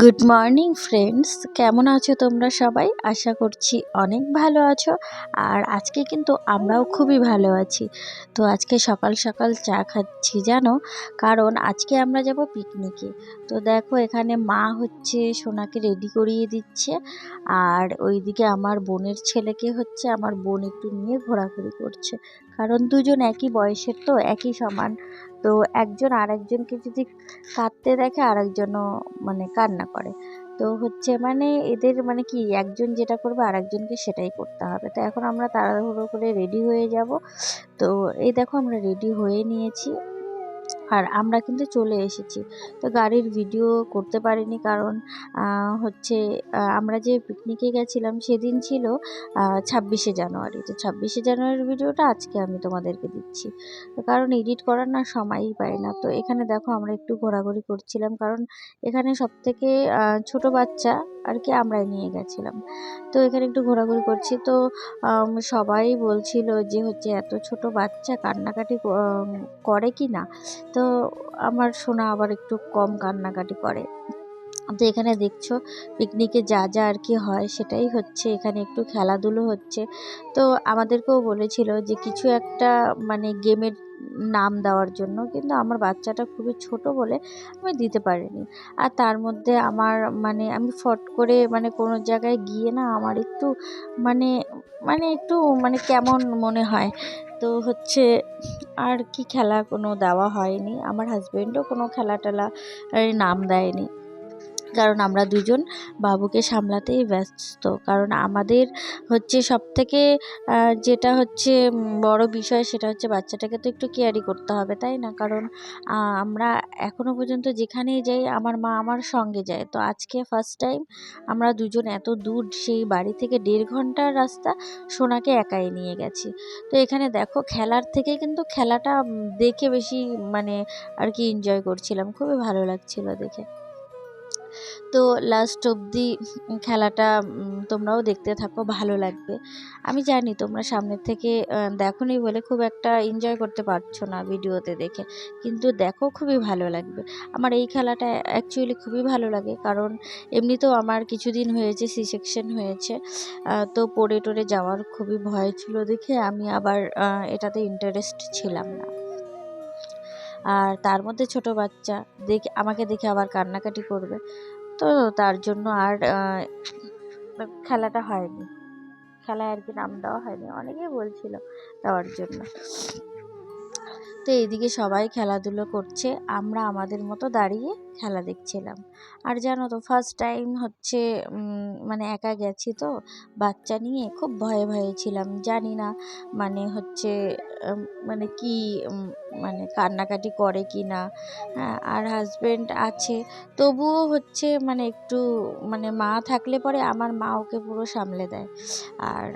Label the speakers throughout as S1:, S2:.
S1: Good morning friends কেমন আছো তোমরা সবাই? আশা করছি অনেক ভালো আছো। আর আজকে কিন্তু আমরাও খুবই ভালো আছি। তো আজকে সকাল সকাল চা খাচ্ছি, জানো? কারণ আজকে আমরা যাব পিকনিকে তো দেখো, এখানে মা হচ্ছে সোনাকে রেডি করিয়ে দিচ্ছে। আর ওইদিকে আমার বোনের ছেলেকে হচ্ছে আমার বোন একটু নিয়ে ঘোরাঘুরি করছে। কারণ দুজন একই বয়সের তো, একই সমান। তো একজন আরেকজনকে যদি কাঁদতে দেখে, আরেকজনও মানে কান্না করে। তো হচ্ছে মানে এদের মানে কি, একজন যেটা করবে, আরেকজনকে সেটাই করতে হবে। তো এখন আমরা তাড়াহুড়ো করে রেডি হয়ে যাব। তো এই দেখো আমরা রেডি হয়ে নিয়েছি। আর আমরা কিন্তু চলে এসেছি। তো গাড়ির ভিডিও করতে পারিনি কারণ হচ্ছে আমরা যে পিকনিকে গেছিলাম সেদিন ছিল ছাব্বিশে জানুয়ারি। তো ছাব্বিশে জানুয়ারির ভিডিওটা আজকে আমি তোমাদেরকে দিচ্ছি। কারণ এডিট করার না সময়ই পাই না। তো এখানে দেখো আমরা একটু ঘোরাঘুরি করছিলাম কারণ এখানে সব থেকে ছোট বাচ্চা আর কি আমরাই নিয়ে গেছিলাম। তো এখানে একটু ঘোরাঘুরি করছি। তো সবাই বলছিল যে হচ্ছে এত ছোট বাচ্চা কান্নাকাটি করে কি না তো আমার শোনা আবার একটু কম কান্নাকাটি করে। তো এখানে দেখছ পিকনিকে যা যা আর কি হয় সেটাই হচ্ছে। এখানে একটু খেলাধুলো হচ্ছে। তো আমাদেরকেও বলেছিল যে কিছু একটা মানে গেমের নাম দেওয়ার জন্য, কিন্তু আমার বাচ্চাটা খুবই ছোট বলে আমি দিতে পারিনি। আর তার মধ্যে আমার মানে আমি ফট করে মানে কোনো জায়গায় গিয়ে না আমার একটু মানে মানে একটু মানে কেমন মনে হয়। তো হচ্ছে আর কি খেলা কোনো দেওয়া হয়নি। আমার হাজবেন্ডও কোনো খেলা টেলা নাম দেয়নি। কারণ আমরা দুজন বাবুকে সামলাতেই ব্যস্ত। কারণ আমাদের হচ্ছে সব থেকে যেটা হচ্ছে বড় বিষয় সেটা হচ্ছে বাচ্চাটাকে তো একটু কেয়ারই করতে হবে, তাই না? কারণ আমরা এখনও পর্যন্ত যেখানেই যাই আমার মা আমার সঙ্গে যায়। তো আজকে ফার্স্ট টাইম আমরা দুজন এত দূর সেই বাড়ি থেকে দেড় ঘণ্টার রাস্তা সোনাকে একাই নিয়ে গেছি। তো এখানে দেখো খেলার থেকে কিন্তু খেলাটা দেখে বেশি মানে আর কি এনজয় করছিলাম। খুবই ভালো লাগছিল দেখে। তো লাস্ট অবধি খেলাটা তোমরাও দেখতে থাকো ভালো লাগবে। আমি জানি তোমরা সামনের থেকে আহ, দেখোনি বলে খুব একটা এনজয় করতে পারছ না ভিডিওতে দেখে কিন্তু দেখো খুবই ভালো লাগবে। আমার এই খেলাটা অ্যাকচুয়ালি খুবই ভালো লাগে কারণ এমনিতেও আমার কিছুদিন হয়েছে সি সেকশন হয়েছে তো পড়ে টরে যাওয়ার খুবই ভয় ছিল দেখে আমি আবার এটাতে ইন্টারেস্ট ছিলাম না। আর তার মধ্যে ছোট বাচ্চা, দেখে, আমাকে দেখে আবার কান্নাকাটি করবে। তো তার জন্য আর খেলাটা হয়নি। খেলায় আর কি নাম দেওয়া হয়নি, অনেকেই বলছিল দেওয়ার জন্য। তো এইদিকে সবাই খেলাধুলো করছে, আমরা আমাদের মতো দাঁড়িয়ে খেলা দেখছিলাম। আর জানো তো ফার্স্ট টাইম হচ্ছে মানে একা গেছি তো, বাচ্চা নিয়ে খুব ভয়ে ভয়ে ছিলাম। জানি না মানে হচ্ছে মানে কি মানে কান্নাকাটি করে কি না হ্যাঁ আর হাজবেন্ড আছে। তবুও হচ্ছে মানে একটু মানে মা থাকলে পরে আমার মা ওকে পুরো সামলে দেয়। আর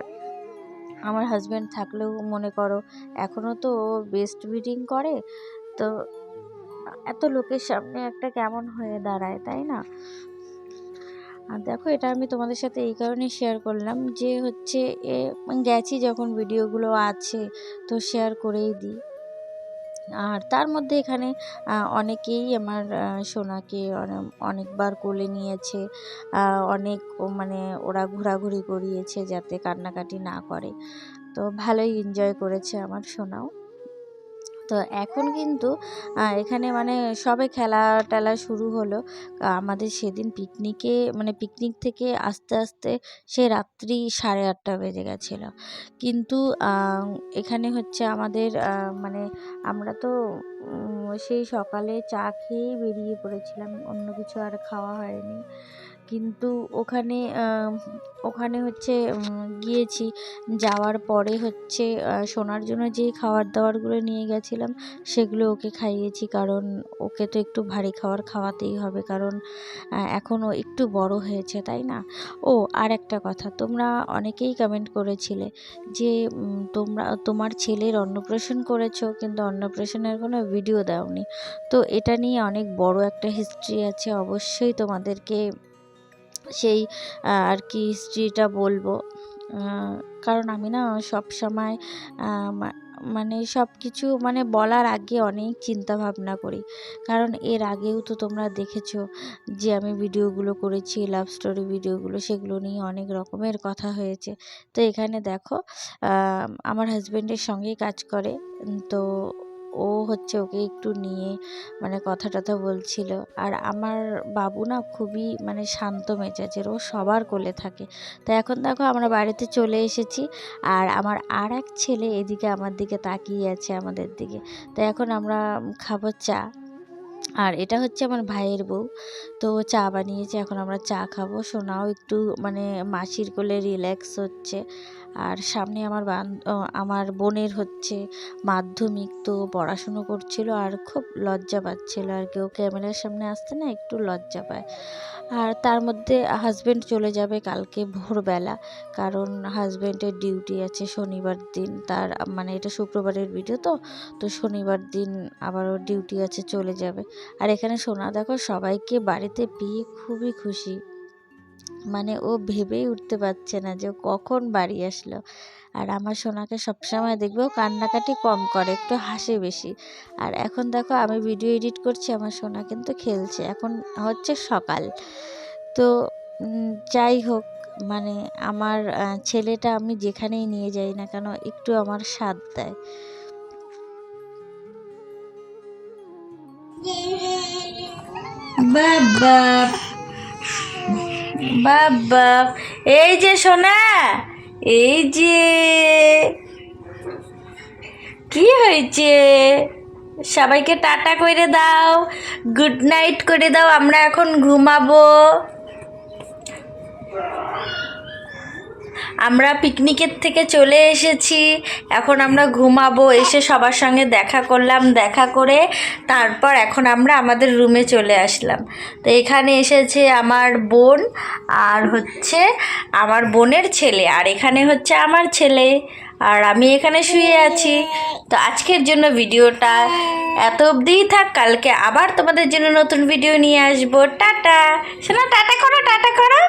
S1: আমার হাজব্যান্ড থাকলেও মনে করো এখনও তো বেস্ট ব্রিডিং করে, তো এত লোকের সামনে একটা কেমন হয়ে দাঁড়ায়, তাই না? আর দেখো, এটা আমি তোমাদের সাথে এই কারণে শেয়ার করলাম যে হচ্ছে, এ, গেছি যখন ভিডিওগুলো আছে, তো শেয়ার করেই দিই। আর তার মধ্যে এখানে অনেকেই আমার সোনাকে অনেকবার কোলে নিয়েছে অনেক মানে ওরা ঘোরাঘুরি করিয়েছে যাতে কান্নাকাটি না করে। তো ভালোই এনজয় করেছে আমার সোনাও। তো এখন কিন্তু এখানে মানে সবে খেলা টেলা শুরু হলো। আমাদের সেদিন পিকনিকে মানে পিকনিক থেকে আস্তে আস্তে সে রাত্রি সাড়ে আটটা বেজে গেছিল। কিন্তু এখানে হচ্ছে আমাদের মানে আমরা তো সেই সকালে চা খেয়েই বেরিয়ে পড়েছিলাম, অন্য কিছু আর খাওয়া হয়নি। কিন্তু ওখানে ওখানে হচ্ছে গিয়েছি। যাওয়ার পরে হচ্ছে সোনার জন্য যে খাবার দাবারগুলো নিয়ে গেছিলাম সেগুলো ওকে খাইয়েছি। কারণ ওকে তো একটু ভারী খাবার খাওয়াতেই হবে। কারণ আহ, এখন ও একটু বড় হয়েছে তাই না? ও আর একটা কথা। তোমরা অনেকেই কমেন্ট করেছিলে যে তোমরা তোমার ছেলের অন্নপ্রাশন করেছ কিন্তু অন্নপ্রাশনের কোনো ভিডিও দাওনি। তো এটা নিয়ে অনেক বড় একটা হিস্ট্রি আছে। অবশ্যই তোমাদেরকে সেই আর কি হিস্ট্রিটা বলব। কারণ আমি না সব সময় মানে সব কিছু মানে বলার আগে অনেক চিন্তা ভাবনা করি। কারণ এর আগেও তো তোমরা দেখেছ যে আমি ভিডিওগুলো করেছি লাভ স্টোরি ভিডিওগুলো, সেগুলো নিয়ে অনেক রকমের কথা হয়েছে। তো এখানে দেখো আমার হাজব্যান্ডের সঙ্গেই কাজ করে। তো ও হচ্ছে ওকে একটু নিয়ে মানে কথা টথা বলছিল। আর আমার বাবু না খুবই মানে শান্ত মেজাজের, ও সবার কোলে থাকে। তো এখন দেখো আমরা বাড়িতে চলে এসেছি আর আমার আর এক ছেলে এদিকে আমার দিকে তাকিয়ে আছে আমাদের দিকে। তো এখন আমরা খাব চা। আর এটা হচ্ছে আমার ভাইয়ের বউ। তো চা বানিয়েছে, এখন আমরা চা খাব। সোনাও একটু মানে মাসির কোলে রিল্যাক্স হচ্ছে। আর সামনে আমার আমার বোনের হচ্ছে মাধ্যমিক, তো পড়াশুনো করছিল আর খুব লজ্জা পাচ্ছিল আর কেউ ক্যামেরার সামনে আসতে না একটু লজ্জা পায়। আর তার মধ্যে হাজব্যান্ড চলে যাবে কালকে ভোরবেলা, কারণ হাজব্যান্ডের ডিউটি আছে শনিবার দিন, তার মানে এটা শুক্রবারের ভিডিও তো তো শনিবার দিন আবারও ডিউটি আছে চলে যাবে। আর এখানে সোনা দেখো সবাইকে বাড়িতে পেয়ে খুবই খুশি। মানে ও ভেবেই উঠতে পারছে না যে কখন বাড়ি আসলো। আর আমার সোনাকে সবসময় দেখবে ও কান্নাকাটি কম করে, একটু হাসে বেশি। আর এখন দেখো আমি ভিডিও এডিট করছি, আমার সোনা কিন্তু খেলছে। এখন হচ্ছে সকাল। তো যাই হোক মানে আমার ছেলেটা আমি যেখানেই নিয়ে যাই না কেন, একটু আমার স্বাদ দেয়। বাবা বাবা, এই যে সোনা, এই যে। কি হয়েছে? সবাইকে টাটা করে দাও, গুড নাইট করে দাও, আমরা এখন ঘুমাবো। আমরা পিকনিকের থেকে চলে এসেছি। এখন আমরা ঘুমাবো, এসে সবার সঙ্গে দেখা করলাম, দেখা করে তারপর এখন আমরা আমাদের রুমে চলে আসলাম। তো এখানে এসেছে আমার বোন আর হচ্ছে আমার বোনের ছেলে, আর এখানে হচ্ছে আমার ছেলে, আর আমি এখানে শুয়ে আছি। তো আজকের জন্য ভিডিওটা এত অবধিই থাক, কালকে আবার তোমাদের জন্য নতুন ভিডিও নিয়ে আসব। টাটা! শোনা, টাটা করো টাটা করো।